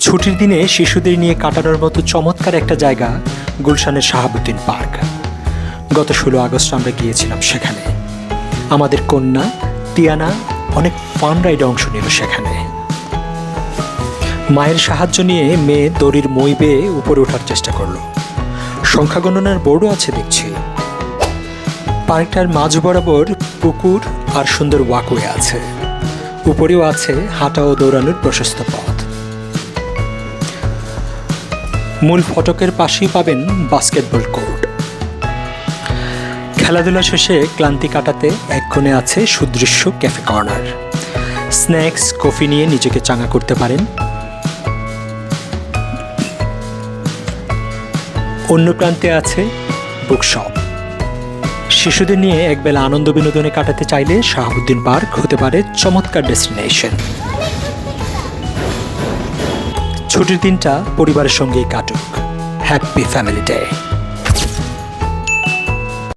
ছুটির দিনে শিশুদের নিয়ে কাটানোর মতো চমৎকার একটা জায়গা গুলশানের শাহাবুদ্দিন পার্ক। গত ষোলো আগস্ট আমরা গিয়েছিলাম সেখানে। আমাদের কন্যা টিয়ানা অনেক ফান রাইডে অংশ নিল সেখানে। মায়ের সাহায্য নিয়ে মেয়ে দড়ির মই বেয়ে উপরে ওঠার চেষ্টা করল। সংখ্যা গণনার বোর্ডও আছে দেখছি। পার্কটার মাঝ বরাবর পুকুর আর সুন্দর ওয়াকওয়ে আছে। উপরেও আছে হাঁটা ও দৌড়ানোর প্রশস্ত পথ। মূল ফটকের পাশেই পাবেন বাস্কেটবল কোর্ট খেলাধুলা শেষে ক্লান্তি কাটাতে এক কোণে আছে সুদৃশ্য ক্যাফে কর্নার স্ন্যাক্স কফি নিয়ে নিজেকে চাঙা করতে পারেন। অন্য প্রান্তে আছে বুকশপ শিশুদের নিয়ে একবেলা আনন্দ বিনোদনে কাটাতে চাইলে শাহাবুদ্দিন পার্ক হতে পারে চমৎকার ডেস্টিনেশন ছুটির দিনটা পরিবারের সঙ্গেই কাটুক। Happy family day